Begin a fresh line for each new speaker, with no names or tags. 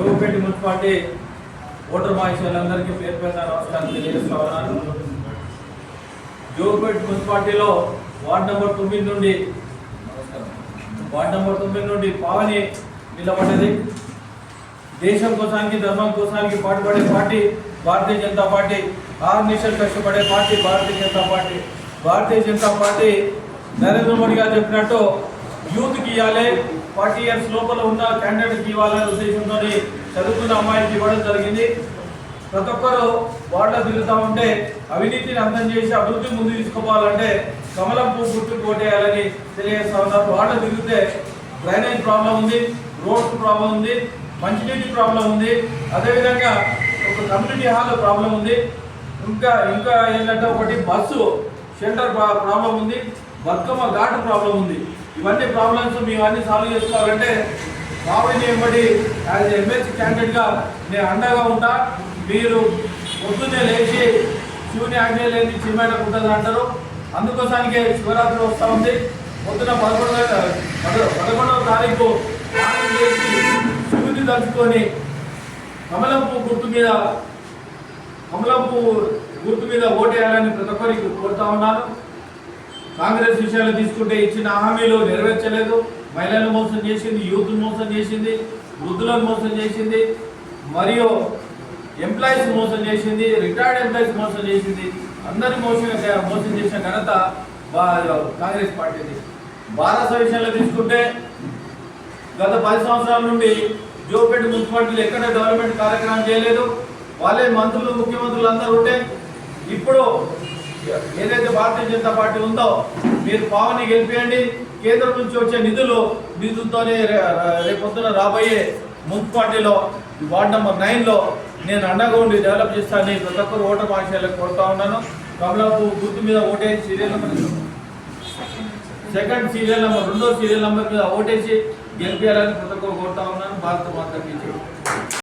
Jogupeta municipality voter మహాశయులందరికీ పేరు పేరు నమస్కారం తెలియజేస్తా ఉన్నాను. జోగుపేట మున్సిపాలిటీలో వార్డు నెంబర్ తొమ్మిది నుండి వార్డు నెంబర్ తొమ్మిది నుండి పావని నిలబడ్డది. దేశం కోసానికి ధర్మం కోసానికి పాటుపడే పార్టీ భారతీయ జనతా పార్టీ ఆరు నిమిషాలు కష్టపడే party Bharatiya Janata party. Bharatiya Janata party Narendra Modi గారు చెప్పినట్టు యూత్కి ఇవ్వాలి ఫార్టీ ఇయర్స్ లోపల ఉన్న క్యాండిడేట్కి ఇవ్వాలనే ఉద్దేశంతో చదువుకున్న అమ్మాయికి ఇవ్వడం జరిగింది. ప్రతి ఒక్కరు వాళ్ళ తిరుగుతూ ఉంటే అవినీతిని అర్థం చేసి అభివృద్ధి ముందు తీసుకోవాలంటే కమలం పువ్వు గుర్తు కోటేయాలని తెలియజేస్తా ఉన్నారు. వాళ్ళ తిరిగితే డ్రైనేజ్ ప్రాబ్లం ఉంది రోడ్స్ ప్రాబ్లం ఉంది మంచినీటి ప్రాబ్లం ఉంది. అదేవిధంగా ఒక కమ్యూనిటీ హాల్ ప్రాబ్లం ఉంది. ఇంకా ఇంకా ఏంటంటే ఒకటి బస్సు షెల్టర్ ప్రాబ్లం ఉంది. బతుకమ్మ ఘాటు ప్రాబ్లం ఉంది. ఇవన్నీ ప్రాబ్లమ్స్ మేము అన్ని సాల్వ్ చేసుకోవాలంటే బాబుని వెంబడి యాజ్ ఎమ్మెల్సీ క్యాండిడేట్గా నేను అండగా ఉంటా. మీరు పొద్దున్నే లేచి శివుని ఆజ్ఞ లేని చిరుమైన ఉంటుంది అంటారు. అందుకోసానికే శివరాత్రి వస్తూ ఉంది. పొద్దున పదకొండవ పద- పదకొండవ తారీఖు చేసి శివుని తలుచుకొని కమలం పువ్వు గుర్తు మీద కమలం పువ్వు గుర్తు మీద ఓటేయాలని ప్రతి ఒక్కరికి కోరుతా ఉన్నాను. కాంగ్రెస్ విషయాలు తీసుకుంటే ఇచ్చిన హామీలు నెరవేర్చలేదు. మహిళలను మోసం చేసింది యూత్ మోసం చేసింది వృద్ధులను మోసం చేసింది మరియు ఎంప్లాయీస్ మోసం చేసింది రిటైర్డ్ ఎంప్లాయీస్ మోసం చేసింది. అందరి మోసం మోసం చేసిన ఘనత కాంగ్రెస్ పార్టీది. భారత విషయంలో తీసుకుంటే గత పది సంవత్సరాల నుండి జోపేట మున్సిపాలిటీలో ఎక్కడ డెవలప్మెంట్ కార్యక్రమం చేయలేదు. వాళ్ళే మంత్రులు ముఖ్యమంత్రులు అందరూ ఉంటే ఇప్పుడు ఏదైతే భారతీయ జనతా పార్టీ ఉందో మీరు పావని గెలిపియండి. కేంద్రం నుంచి వచ్చే నిధులు నిధులతోనే రేపొద్దున రాబోయే మున్సిపాలిటీలో వార్డ్ నెంబర్ నైన్లో నేను అండగా ఉండి డెవలప్ చేస్తానని ప్రతి ఒక్కరు ఓటర్ భాషలకు కొడుతూ ఉన్నాను. కమలాపు గుర్తు మీద ఓటేసి serial number second serial number రెండో సీరియల్ నెంబర్ మీద ఓటేసి గెలిపియాలని ప్రతి ఒక్కరు కోరుతా ఉన్నాను. భారత మాతకి